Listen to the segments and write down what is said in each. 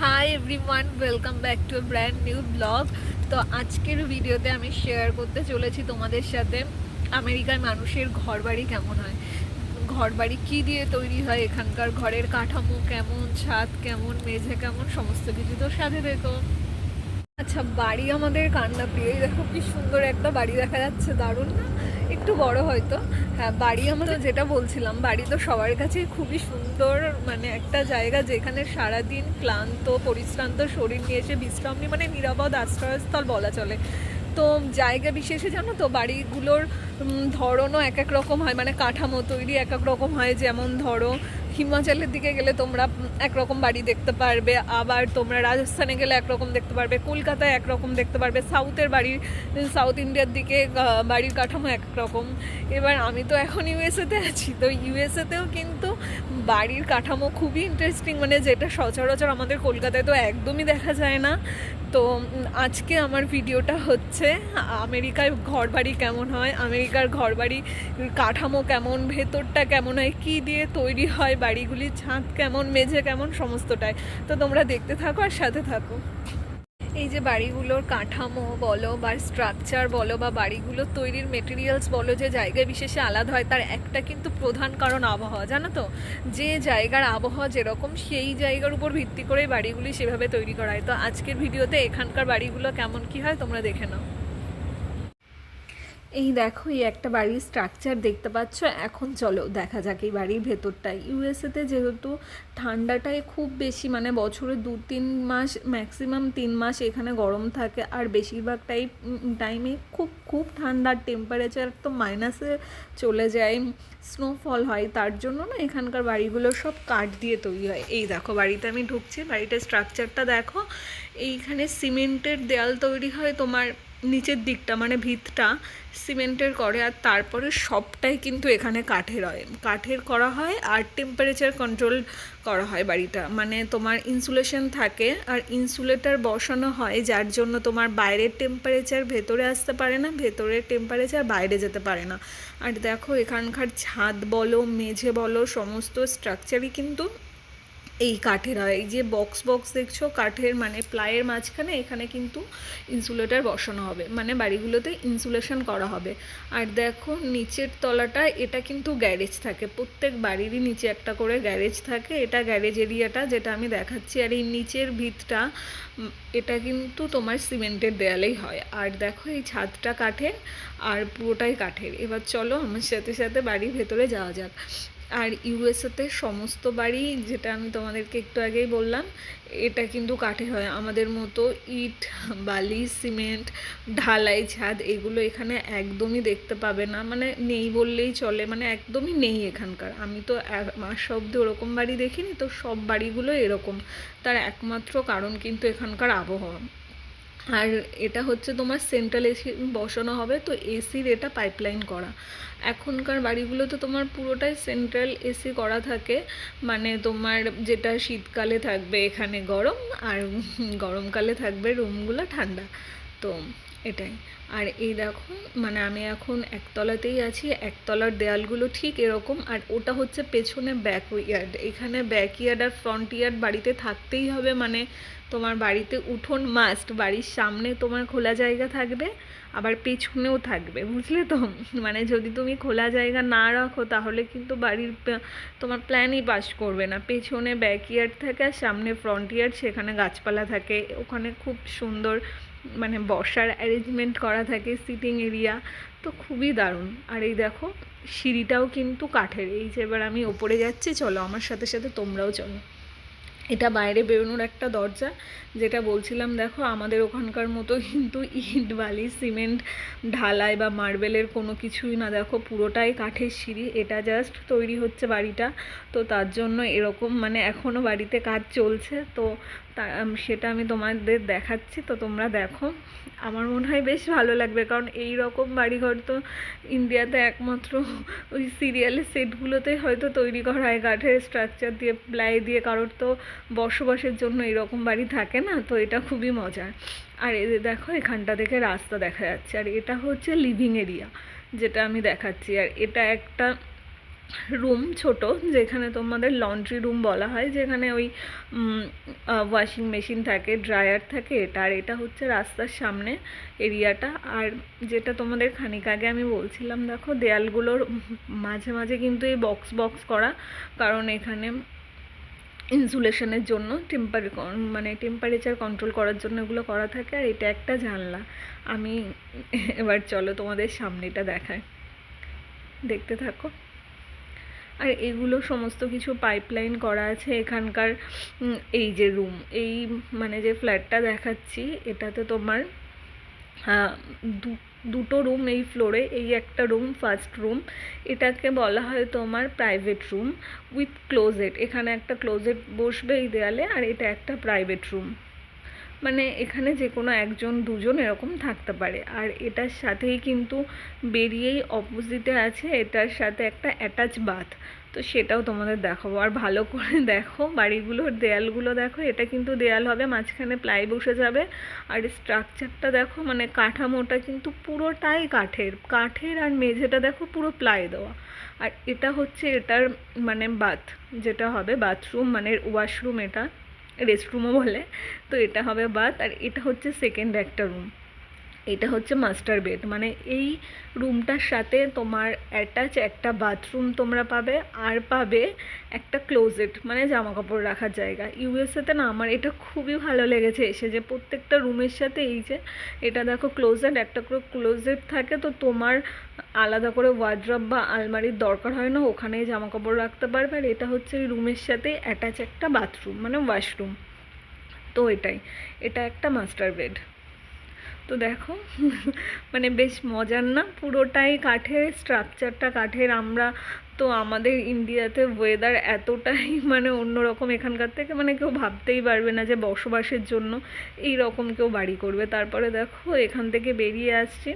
Hi everyone welcome back to brand new blog তো আজকের ভিডিওতে আমি শেয়ার করতে চলেছি তোমাদের সাথে আমেরিকার মানুষের ঘরবাড়ি কেমন হয়। ঘরবাড়ি কী দিয়ে তৈরি হয়, এখানকার ঘরের কাঠামো কেমন, ছাদ কেমন, মেঝে কেমন, সমস্ত কিছু তো সাথে দেখো। আচ্ছা বাড়ি আমাদের কান্না প্রিয় দেখো, কি সুন্দর একটা বাড়ি দেখা যাচ্ছে, দারুণ না? একটু বড় হয়তো। হ্যাঁ বাড়ি আমরা যেটা বলছিলাম বাড়ি তো সবার কাছেই খুবই সুন্দর মানে একটা জায়গা যেখানে সারাদিন ক্লান্ত পরিশ্রান্ত শরীর নিয়ে এসে বিশ্রাম নিয়ে মানে নিরাপদ আশ্রয়স্থল বলা চলে। তো জায়গা বিশেষে জানো তো বাড়িগুলোর ধরনও এক এক রকম হয় মানে কাঠামো তৈরি এক এক রকম হয়। যেমন ধরো হিমাচলের দিকে গেলে তোমরা একরকম বাড়ি দেখতে পারবে, আবার তোমরা রাজস্থানে গেলে একরকম দেখতে পারবে, কলকাতায় একরকম দেখতে পারবে, সাউথের বাড়ির, সাউথ ইন্ডিয়ার দিকে বাড়ির কাঠামো একরকম। এবার আমি তো এখন ইউএসএতে আছি, তো ইউএসএতেও কিন্তু বাড়ির কাঠামো খুবই ইন্টারেস্টিং মানে যেটা সচরাচর আমাদের কলকাতায় তো একদমই দেখা যায় না। তো আজকে আমার ভিডিওটা হচ্ছে, আমেরিকায় ঘরবাড়ি কেমন হয়, আমেরিকার ঘর ঘরবাড়ি কাঠামো কেমন, ভেতরটা কেমন হয়, কী দিয়ে তৈরি হয় বাড়িগুলির ছাদ কেমন, মেঝে কেমন, সমস্তটাই। তো তোমরা দেখতে থাকো আর সাথে থাকো। এই যে বাড়িগুলোর কাঠামো বলো বা স্ট্রাকচার বলো বা বাড়িগুলোর তৈরির মেটেরিয়ালস বলো, যে জায়গায় বিশেষে আলাদা হয়, তার একটা কিন্তু প্রধান কারণ আবহাওয়া, জানো তো? যে জায়গার আবহাওয়া যেরকম, সেই জায়গার উপর ভিত্তি করে বাড়িগুলি সেভাবে তৈরি করা হয়। তো আজকের ভিডিওতে এখানকার বাড়িগুলো কেমন, কি হয় তোমরা দেখে নাও। এই দেখো, এই একটা বাড়ির স্ট্রাকচার দেখতে পাচ্ছ। এখন চলো দেখা যাক এই বাড়ির ভেতরটা ইউএসএতে যেহেতু ঠান্ডাটাই খুব বেশি মানে বছরে দু তিন মাস ম্যাক্সিমাম তিন মাস এখানে গরম থাকে। আর বেশিরভাগ টাইম টাইমে খুব খুব ঠান্ডার টেম্পারেচার তো মাইনাসে চলে যায়। স্নোফল হয়, তার জন্য না এখানকার বাড়িগুলো সব কাঠ দিয়ে তৈরি হয়। এই দেখো, বাড়িতে আমি ঢুকছি। বাড়িটার স্ট্রাকচারটা দেখো। এইখানে সিমেন্টের দেয়াল তৈরি হয় তোমার নিচের দিকটা মানে ভিতটা সিমেন্টের করে আর তারপরে সবটাই কিন্তু এখানে কাঠের হয়। কাঠের করা হয় আর টেম্পারেচার কন্ট্রোল করা হয় বাড়িটা। মানে তোমার ইনসুলেশন থাকে আর ইনসুলেটার বসানো হয় যার জন্য তোমার বাইরের টেম্পারেচার ভেতরে আসতে পারে না, ভেতরের টেম্পারেচার বাইরে যেতে পারে না। আর দেখো এখানকার ছাদ বলো, মেঝে বলো, সমস্ত স্ট্রাকচারই কিন্তু এই কাঠের হয় এই যে বক্স বক্স দেখছ, কাঠের মানে প্লাইয়ের মাঝখানে এখানে কিন্তু ইনসুলেটার বসানো হবে। মানে বাড়িগুলোতে ইনসুলেশন করা হবে। আর দেখো, নিচের তলাটা, এটা কিন্তু গ্যারেজ থাকে। প্রত্যেক বাড়িরই নিচে একটা করে গ্যারেজ থাকে। এটা গ্যারেজ এরিয়াটা যেটা আমি দেখাচ্ছি। আর এই নিচের ভিতটা এটা কিন্তু তোমার সিমেন্টের দেয়ালেই হয়। আর দেখো, এই ছাদটা কাঠের, আর পুরোটাই কাঠের। এবার চলো, আমার সাথে সাথে বাড়ির ভেতরে যাওয়া যাক। আর ইউএসএতে সমস্ত বাড়ি, যেটা আমি তোমাদেরকে একটু আগেই বললাম, এটা কিন্তু কাঠে হয়। আমাদের মতো ইট, বালি, সিমেন্ট, ঢালাই, ছাদ এগুলো এখানে একদমই দেখতে পাবে না। মানে নেই বললেই চলে মানে একদমই নেই এখানকার। আমি তো মাস অব্দি ওরকম বাড়ি দেখিনি, তো সব বাড়িগুলো এরকম। তার একমাত্র কারণ কিন্তু এখানকার আবহাওয়া। আর এটা হচ্ছে তোমার সেন্ট্রাল এসি বসানো হবে, তো এসির এটা পাইপলাইন করা। এখনকার বাড়িগুলোতে তোমার পুরোটাই সেন্ট্রাল এসি করা থাকে। মানে তোমার যেটা শীতকালে থাকবে এখানে গরম আর গরমকালে থাকবে রুমগুলো ঠান্ডা। তো এটাই। আর এই দেখো মানে আমি এখন একতলাতেই আছি, একতলার দেয়ালগুলো ঠিক এরকম। আর ওটা হচ্ছে পেছনে ব্যাক ইয়ার্ড এখানে ব্যাক ইয়ার্ড আর ফ্রন্ট ইয়ার্ড বাড়িতে থাকতেই হবে মানে তোমার বাড়িতে উঠোন মাস্ট বাড়ির সামনে তোমার খোলা জায়গা থাকবে, আবার পেছনেও থাকবে, বুঝলে তো? মানে যদি তুমি খোলা জায়গা না রাখো, তাহলে কিন্তু বাড়ির তোমার প্ল্যানই পাস করবে না। পেছনে ব্যাক ইয়ার্ড থাকে আর সামনে ফ্রন্ট ইয়ার্ড সেখানে গাছপালা থাকে। ওখানে খুব সুন্দর মানে বসার অ্যারেঞ্জমেন্ট করা থাকে সিটিং এরিয়া তো খুবই দারুণ। আর এই দেখো, সিঁড়িটাও কিন্তু কাঠের। এই যে এবার আমি ওপরে যাচ্ছি, চলো আমার সাথে সাথে তোমরাও চলো। এটা বাইরে বেরোনোর একটা দরজা। যেটা বলছিলাম, দেখো, আমাদের ওখানকার মতো কিন্তু ইট, বালি, সিমেন্ট, ঢালাই বা মার্বেলের কোনো কিছুই না। দেখো, পুরোটাই কাঠের সিঁড়ি। এটা জাস্ট তৈরি হচ্ছে বাড়িটা। তো তার জন্য এরকম মানে এখনও বাড়িতে কাজ চলছে। তো সেটা আমি তোমাদের দেখাচ্ছি। তো তোমরা দেখো। আমার মনে হয় বেশ ভালো লাগবে। কারণ এই রকম বাড়িঘর তো ইন্ডিয়াতে একমাত্র ওই সিরিয়ালের সেটগুলোতেই হয়তো তৈরি করা হয়। কাঠের স্ট্রাকচার দিয়ে প্লাই দিয়ে, কারোর তো বসবাসের জন্য এরকম বাড়ি থাকে না, তো এটা খুবই মজার। আর যে দেখো, এখানটা থেকে রাস্তা দেখা যাচ্ছে। আর এটা হচ্ছে লিভিং এরিয়া যেটা আমি দেখাচ্ছি। আর এটা একটা রুম ছোট, যেখানে তোমাদের লন্ড্রি রুম বলা হয়, যেখানে ওই ওয়াশিং মেশিন থাকে ড্রায়ার থাকে এটা। আর এটা হচ্ছে রাস্তার সামনে এরিয়াটা। আর যেটা তোমাদের খানিক আগে আমি বলছিলাম, দেখো দেয়ালগুলোর মাঝে মাঝে কিন্তু এই বক্স বক্স করা, কারণ এখানে ইনসুলেশনের জন্য টেম্পার মানে টেম্পারেচার কন্ট্রোল করার জন্য এগুলো করা থাকে। আর এটা একটা জানলা। আমি এবার চলো তোমাদের সামনেটা দেখায় দেখতে থাকো। আর এগুলো সমস্ত কিছু পাইপলাইন করা আছে এখানকার এই যে রুম এই মানে যে ফ্ল্যাটটা দেখাচ্ছি, এটাতে তোমার দু- দুটো রুম এই ফ্লোরে এই একটা রুম ফার্স্ট রুম এটাকে বলা হয় তোমার প্রাইভেট রুম উইথ ক্লোজেট এখানে একটা ক্লোজেট বসবে এই দেয়ালে আর এটা একটা প্রাইভেট রুম মানে এখানে যে কোনো একজন, দুজন এরকম থাকতে পারে, আর এটার সাথেই কিন্তু বেরিয়েই অপোজিটে আছে, এটার সাথে একটা অ্যাটাচ বাথ তো সেটাও তোমাদের দেখাবো। আর ভালো করে দেখো, বাড়িগুলোর দেয়ালগুলো দেখো, এটা কিন্তু দেয়াল হবে, মাঝখানে প্লাই বসে যাবে। আর স্ট্রাকচারটা দেখো মানে কাঠামোটা কিন্তু পুরোটাই কাঠের। কাঠের আর মেঝেটা দেখো পুরো প্লাই দেওয়া। আর এটা হচ্ছে এটার মানে বাথ যেটা হবে বাথরুম মানে ওয়াশরুম এটা রেস্টরুমও বলে। তো এটা হবে বাথ আর এটা হচ্ছে সেকেন্ড একটা রুম এটা হচ্ছে মাস্টার বেড মানে এই রুমটার সাথে তোমার অ্যাটাচ একটা বাথরুম তোমরা পাবে আর পাবে একটা ক্লোজেট মানে জামা কাপড় রাখার জায়গা। ইউএসএতে না আমার এটা খুবই ভালো লেগেছে এসে যে প্রত্যেকটা রুমের সাথে এই যে এটা দেখো ক্লোজেট একটা করে ক্লোজেট থাকে তো তোমার আলাদা করে ওয়ার্ড্রপ বা আলমারির দরকার হয় না, ওখানেই জামা কাপড় রাখতে পারবে আর এটা হচ্ছে রুমের সাথে অ্যাটাচ একটা বাথরুম মানে ওয়াশরুম তো এটাই, এটা একটা মাস্টার বেড তো দেখো মানে বেশ মজার না? পুরোটাই কাঠের স্ট্রাকচারটা কাঠের। আমরা তো আমাদের ইন্ডিয়াতে ওয়েদার এতটাই মানে অন্যরকম এখানকার থেকে মানে কেউ ভাবতেই পারবে না যে বসবাসের জন্য এই রকম কেউ বাড়ি করবে। তারপরে দেখো, এখান থেকে বেরিয়ে আসছি।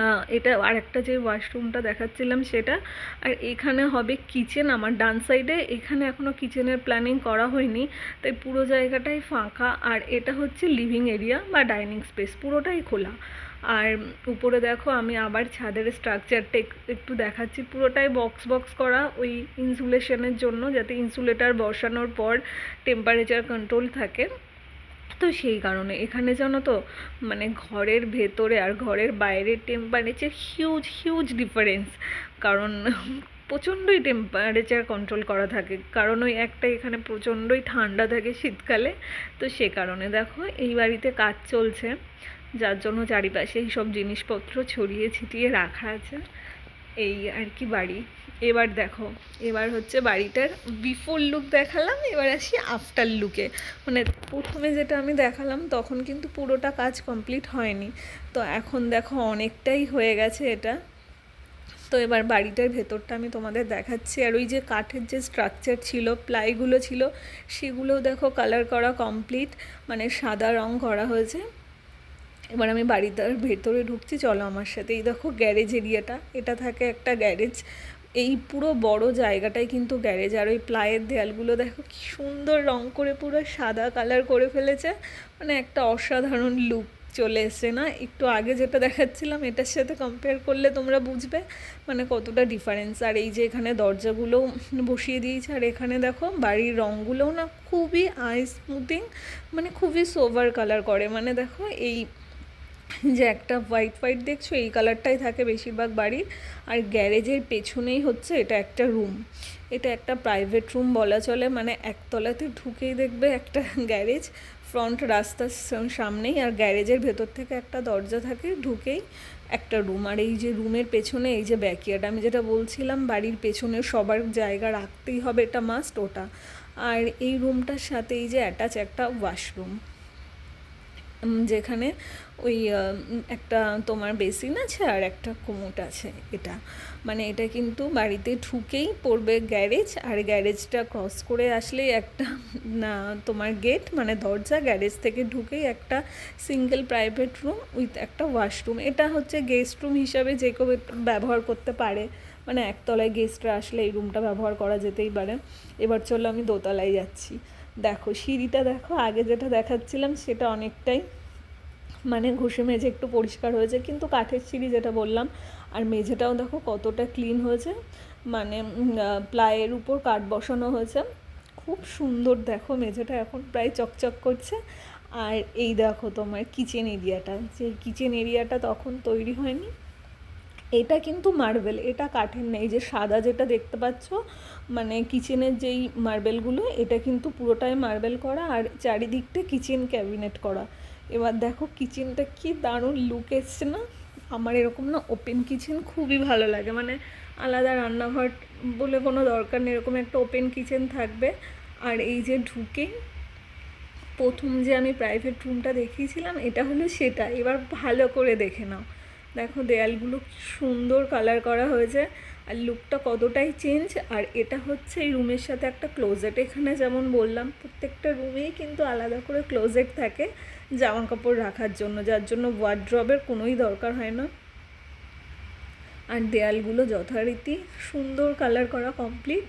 আহ, আর একটা যে ওয়াশরুমটা দেখাচ্ছিলাম সেটা। আর এখানে হবে কিচেন আমার ডান সাইডে এখানে এখনও কিচেনের প্ল্যানিং করা হয়নি। তাই পুরো জায়গাটাই ফাঁকা। আর এটা হচ্ছে লিভিং এরিয়া বা ডাইনিং স্পেস পুরোটাই খোলা। আর উপরে দেখো আমি আবার ছাদের স্ট্রাকচারটা একটু দেখাচ্ছি। পুরোটাই বক্স বক্স করা ওই ইনসুলেশনের জন্য যাতে ইনসুলেটার বসানোর পর টেম্পারেচার কন্ট্রোল থাকে। তো সেই কারণে। এখানে জানো তো মানে ঘরের ভেতরে আর ঘরের বাইরের টেম্পারেচার হিউজ হিউজ ডিফারেন্স কারণ প্রচণ্ডই টেম্পারেচার কন্ট্রোল করা থাকে। কারণ ওই একটা এখানে প্রচণ্ডই ঠান্ডা থাকে শীতকালে। তো সে কারণে দেখো, এই বাড়িতে কাজ চলছে। যার জন্য চারিপাশে এই সব জিনিসপত্র ছড়িয়ে ছিটিয়ে রাখা আছে। এই আর কি বাড়ি। এবার দেখো, এবার হচ্ছে বাড়িটার বিফোর লুক দেখালাম, এবার আসি আফটার লুকে মানে প্রথমে যেটা আমি দেখালাম, তখন কিন্তু পুরোটা কাজ কমপ্লিট হয়নি। তো এখন দেখো অনেকটাই হয়ে গেছে এটা। তো এবার বাড়িটার ভেতরটা আমি তোমাদের দেখাচ্ছি। আর ওই যে কাঠের যে স্ট্রাকচার ছিল প্লাইগুলো ছিল সেগুলোও দেখো কালার করা কমপ্লিট মানে সাদা রং করা হয়েছে। এবার আমি বাড়িটার ভেতরে ঢুকছি, চলো আমার সাথে। এই দেখো গ্যারেজ এরিয়াটা, এটা থাকে একটা গ্যারেজ। এই পুরো বড় জায়গাটাই কিন্তু গ্যারেজ। আর ওই প্লায়ের দেয়ালগুলো দেখো কি সুন্দর রং করে পুরো সাদা কালার করে ফেলেছে। মানে একটা অসাধারণ লুক চলে এসছে না? একটু আগে যেটা দেখাচ্ছিলাম, এটার সাথে কম্পেয়ার করলে তোমরা বুঝবে মানে কতটা ডিফারেন্স আর এই যে এখানে দরজাগুলোও বসিয়ে দিয়েছে, আর এখানে দেখো বাড়ির রঙগুলোও না খুবই আই স্মুথিং মানে খুবই সোভার কালার করে। মানে দেখো এই যে একটা হোয়াইট হোয়াইট দেখছ, এই কালারটাই থাকে বেশিরভাগ বাড়ির। আর গ্যারেজের পেছনেই হচ্ছে এটা একটা রুম এটা একটা প্রাইভেট রুম বলা চলে মানে একতলাতে ঢুকেই দেখবে একটা গ্যারেজ ফ্রন্ট রাস্তার সামনেই। আর গ্যারেজের ভেতর থেকে একটা দরজা থাকে, ঢুকেই একটা রুম আর এই যে রুমের পেছনে, এই যে ব্যাকইয়ার্ড আমি যেটা বলছিলাম, বাড়ির পেছনে সবার জায়গা রাখতেই হবে, এটা মাস্ট ওটা। আর এই রুমটার সাথে এই যে অ্যাটাচ একটা ওয়াশরুম যেখানে ওই একটা তোমার বেসিন আছে আর একটা কোমোট আছে এটা। মানে এটা কিন্তু বাড়িতে ঢুকেই পড়বে গ্যারেজ আর গ্যারেজটা ক্রস করে আসলেই একটা, না, তোমার গেট মানে দরজা গ্যারেজ থেকে ঢুকেই একটা সিঙ্গেল প্রাইভেট রুম উইথ একটা ওয়াশরুম। এটা হচ্ছে গেস্ট রুম হিসাবে যে কেউ ব্যবহার করতে পারে। মানে একতলায় গেস্টরা আসলে এই রুমটা ব্যবহার করা যেতেই পারে। এবার চলো আমি দোতলায় যাচ্ছি। দেখো, সিঁড়িটা দেখো, আগে যেটা দেখাচ্ছিলাম সেটা অনেকটাই মানে ঘষে মেঝে একটু পরিষ্কার হয়েছে, কিন্তু কাঠের সিঁড়ি যেটা বললাম, আর মেঝেটাও দেখো কতটা ক্লিন হয়েছে মানে প্লাইয়ের উপর কাঠ বসানো হয়েছে। খুব সুন্দর দেখো মেঝেটা এখন প্রায় চকচক করছে। আর এই দেখো তোমার কিচেন এরিয়াটা যে কিচেন এরিয়াটা তখন তৈরি হয়নি এটা কিন্তু মার্বেল এটা কাঠের নেই। যে সাদা যেটা দেখতে পাচ্ছ মানে কিচেনের যেই মার্বেলগুলো এটা কিন্তু পুরোটাই মার্বেল করা আর চারিদিকটা কিচেন ক্যাবিনেট করা। এবার দেখো কিচেনটা কি দারুণ লুক এসছে না? আমার এরকম না ওপেন কিচেন খুবই ভালো লাগে। মানে আলাদা রান্নাঘর বলে কোনো দরকার নেই, এরকম একটা ওপেন কিচেন থাকবে। আর এই যে ঢুকে প্রথম যে আমি প্রাইভেট রুমটা দেখিয়েছিলাম, এটা হলো সেটা এবার ভালো করে দেখে নাও। দেখো দেয়ালগুলো কি সুন্দর কালার করা হয়েছে আর লুকটা কতটাই চেঞ্জ আর এটা হচ্ছে এই রুমের সাথে একটা ক্লোজেট এখানে যেমন বললাম, প্রত্যেকটা রুমেই কিন্তু আলাদা করে ক্লোজেট থাকে জামা কাপড় রাখার জন্য, যার জন্য ওয়ার্ড্রবের কোনোই দরকার হয় না। আর দেয়ালগুলো যথারীতি সুন্দর কালার করা কমপ্লিট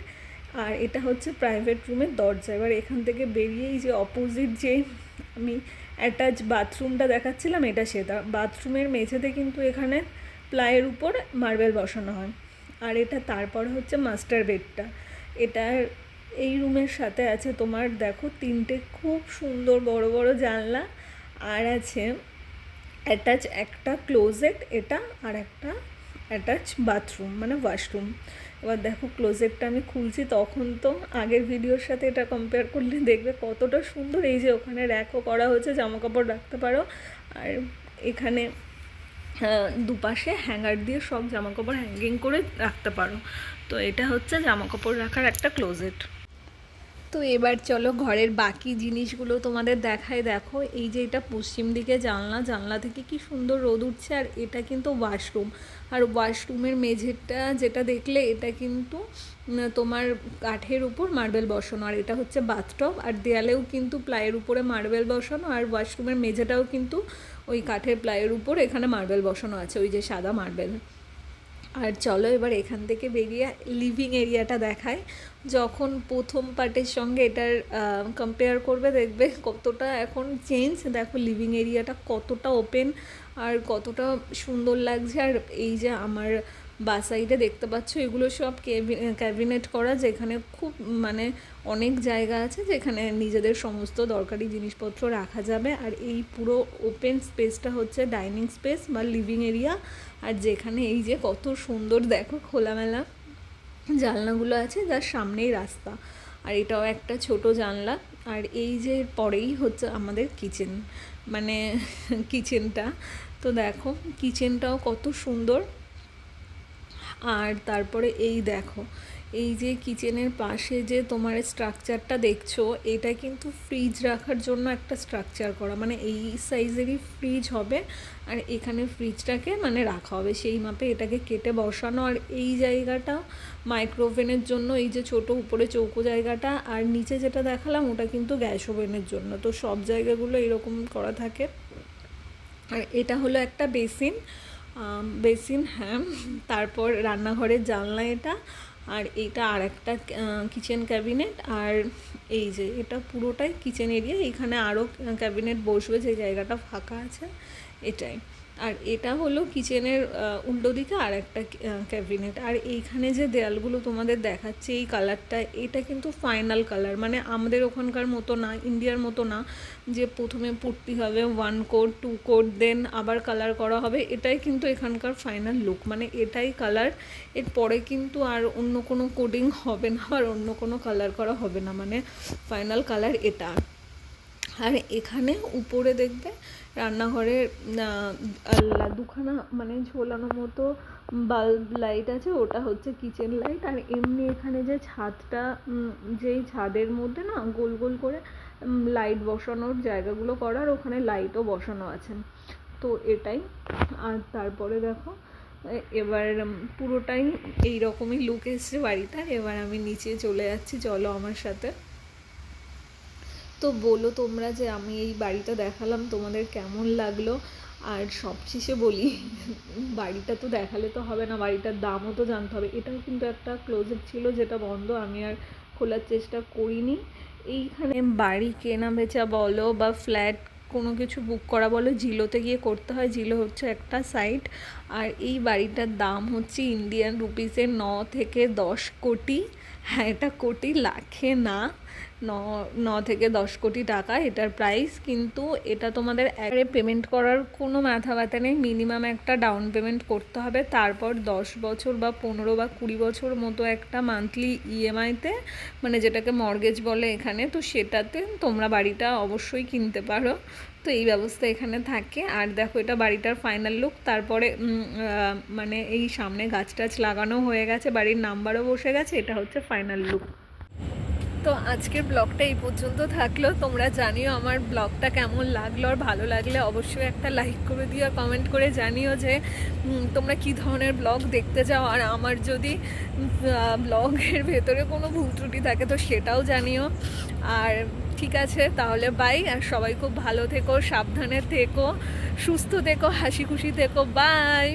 আর এটা হচ্ছে প্রাইভেট রুমের দরজা। এবার এখান থেকে বেরিয়েই যে অপোজিট যে আমি অ্যাটাচ বাথরুমটা দেখাচ্ছিলাম, এটা সেটা। বাথরুমের মেঝেতে কিন্তু এখানে প্লাইয়ের উপর মার্বেল বসানো হয়। আর এটা তারপর হচ্ছে মাস্টার বেডটা এটার এই রুমের সাথে আছে তোমার, দেখো, তিনটে খুব সুন্দর বড় বড় জানলা, আর আছে অ্যাটাচ একটা ক্লোজেট এটা আর একটা অ্যাটাচ বাথরুম মানে ওয়াশরুম এবার দেখো ক্লোজেটটা আমি খুলছি, তখন তো আগের ভিডিওর সাথে এটা কম্পেয়ার করলে দেখবে কতটা সুন্দর এই যে ওখানে র্যাকও করা হয়েছে জামা কাপড় রাখতে পারো। আর এখানে দুপাশে হ্যাঙ্গার দিয়ে সব জামা কাপড় হ্যাঙ্গিং করে রাখতে পারো। তো এটা হচ্ছে জামা কাপড় রাখার একটা ক্লোজেট তো এবার চলো ঘরের বাকি জিনিসগুলো তোমাদের দেখায়। দেখো, এই যে এটা পশ্চিম দিকে জানলা জানলা থেকে কি সুন্দর রোদ উঠছে, আর এটা কিন্তু ওয়াশরুম আর ওয়াশরুমের মেঝেটা যেটা দেখলে, এটা কিন্তু তোমার কাঠের উপর মার্বেল বসানো, আর এটা হচ্ছে বাথটব আর দেয়ালেও কিন্তু প্লাইয়ের উপরে মার্বেল বসানো, আর ওয়াশরুমের মেঝেটাও কিন্তু ওই কাঠের প্লাইয়ের উপর এখানে মার্বেল বসানো আছে, ওই যে সাদা মার্বেল আর চলো এবার এখান থেকে বেরিয়ে লিভিং এরিয়াটা দেখায় যখন প্রথম পার্টের সঙ্গে এটার কম্পেয়ার করবে, দেখবে কতটা এখন চেঞ্জ দেখো লিভিং এরিয়াটা কতটা ওপেন আর কতটা সুন্দর লাগছে। আর এই যে আমার বা সাইডে দেখতে পাচ্ছ, এগুলো সব ক্যাবিনেট করা, যেখানে খুব মানে অনেক জায়গা আছে, যেখানে নিজেদের সমস্ত দরকারি জিনিসপত্র রাখা যাবে। আর এই পুরো ওপেন স্পেসটা হচ্ছে ডাইনিং স্পেস বা লিভিং এরিয়া আর যেখানে এই যে কত সুন্দর, দেখো খোলামেলা জানলাগুলো আছে, যার সামনেই রাস্তা। আর এটাও একটা ছোট জানলা। আর এই যে পরেই হচ্ছে আমাদের কিচেন মানে কিচেনটা তো দেখো কিচেনটাও কত সুন্দর। আর তারপরে এই দেখো, এই যে কিচেনের পাশে যে তোমার স্ট্রাকচারটা দেখছ, এটা কিন্তু ফ্রিজ রাখার জন্য একটা স্ট্রাকচার করা। মানে এই সাইজেরই ফ্রিজ হবে আর এখানে ফ্রিজটাকে মানে রাখা হবে। সেই মাপে এটাকে কেটে বসানো। আর এই জায়গাটা মাইক্রোওভেনের জন্য, এই যে ছোট উপরে চৌকো জায়গাটা আর নিচে যেটা দেখালাম, ওটা কিন্তু গ্যাস ওভেনের জন্য। তো সব জায়গাগুলো এরকম করা থাকে। আর এটা হলো একটা বেসিন। বেসিন হ্যাঁ তারপর রান্নাঘরের জানলা এটা, আর এটা আর একটা কিচেন ক্যাবিনেট আর এই যে এটা পুরোটাই কিচেন এরিয়া এখানে আরও ক্যাবিনেট বসবে, যে জায়গাটা ফাঁকা আছে, এটাই। আর এটা হলো কিচেনের উল্টো দিকে আর একটা ক্যাবিনেট আর এইখানে যে দেয়ালগুলো তোমাদের দেখাচ্ছে, এই কালারটা এটা কিন্তু ফাইনাল কালার মানে আমাদের ওখানকার মতো না ইন্ডিয়ার মতো না, যে প্রথমে পুট্টি হবে one coat two coat then আবার কালার করা হবে। এটাই কিন্তু এখানকার ফাইনাল লুক মানে এটাই কালারের পরে কিন্তু আর অন্য কোনো কোডিং হবে না আর অন্য কোনো কালার করা হবে না। মানে ফাইনাল কালার এটা। আর এখানে উপরে দেখবে রান্নাঘরে দুখানা মানে ঝোলানো মতো বাল্ব লাইট আছে, ওটা হচ্ছে কিচেন লাইট আর এমনি এখানে যে ছাদটা যেই ছাদের মধ্যে না গোল গোল করে লাইট বসানোর জায়গাগুলো করার ওখানে লাইটও বসানো আছে। তো এটাই। আর তারপরে দেখো এবার পুরোটাই এই রকমই লুক এসছে বাড়িটা এবার আমি নিচে চলে যাচ্ছি, চলো আমার সাথে। তো বলো তোমরা যে আমি এই বাড়িটা দেখালাম, তোমাদের কেমন লাগল? আর সবশেষে বলি, বাড়িটা তো দেখালে তো হবে না, বাড়িটার দামও তো জানতে হবে। এটাও কিন্তু একটা ক্লোজেট ছিল যেটা বন্ধ, আমি আর খোলার চেষ্টা করিনি। এইখানে বাড়ি কেনা বেচা বলো বা ফ্ল্যাট কোনো কিছু বুক করা বলো, জিলোতে গিয়ে করতে হয়। জিলো হচ্ছে একটা সাইট আর এই বাড়িটার দাম হচ্ছে ইন্ডিয়ান রুপিসের ন থেকে দশ কোটি। হ্যাঁ এটা কোটি লাখে না, ন ন থেকে দশ কোটি টাকা এটার প্রাইস কিন্তু এটা তোমাদের একবারে পেমেন্ট করার কোনো মাথা ব্যথা নেই। মিনিমাম একটা ডাউন পেমেন্ট করতে হবে, তারপর দশ বছর বা পনেরো বা কুড়ি বছর মতো একটা মান্থলি ইএমআইতে মানে যেটাকে মর্গেজ বলে এখানে, তো সেটাতে তোমরা বাড়িটা অবশ্যই কিনতে পারো। তো এই ব্যবস্থা এখানে থাকে। আর দেখো এটা বাড়িটার ফাইনাল লুক তারপরে মানে এই সামনে গাছ টাছ লাগানো হয়ে গেছে, বাড়ির নাম্বারও বসে গেছে, এটা হচ্ছে ফাইনাল লুক তো আজকের ব্লগটা এই পর্যন্ত থাকল। তোমরা জানিও আমার ব্লগটা কেমন লাগল, আর ভালো লাগলে অবশ্যই একটা লাইক করে দিও, আর কমেন্ট করে জানিও যে তোমরা কি ধরনের ব্লগ দেখতে চাও। আর আমার যদি ব্লগের ভেতরে কোনো ভুল ত্রুটি থাকে, তো সেটাও জানিও। আর ঠিক আছে, তাহলে বাই আর সবাই খুব ভালো থেকো, সাবধানে থেকো, সুস্থ থেকো হাসি খুশি থেকো বাই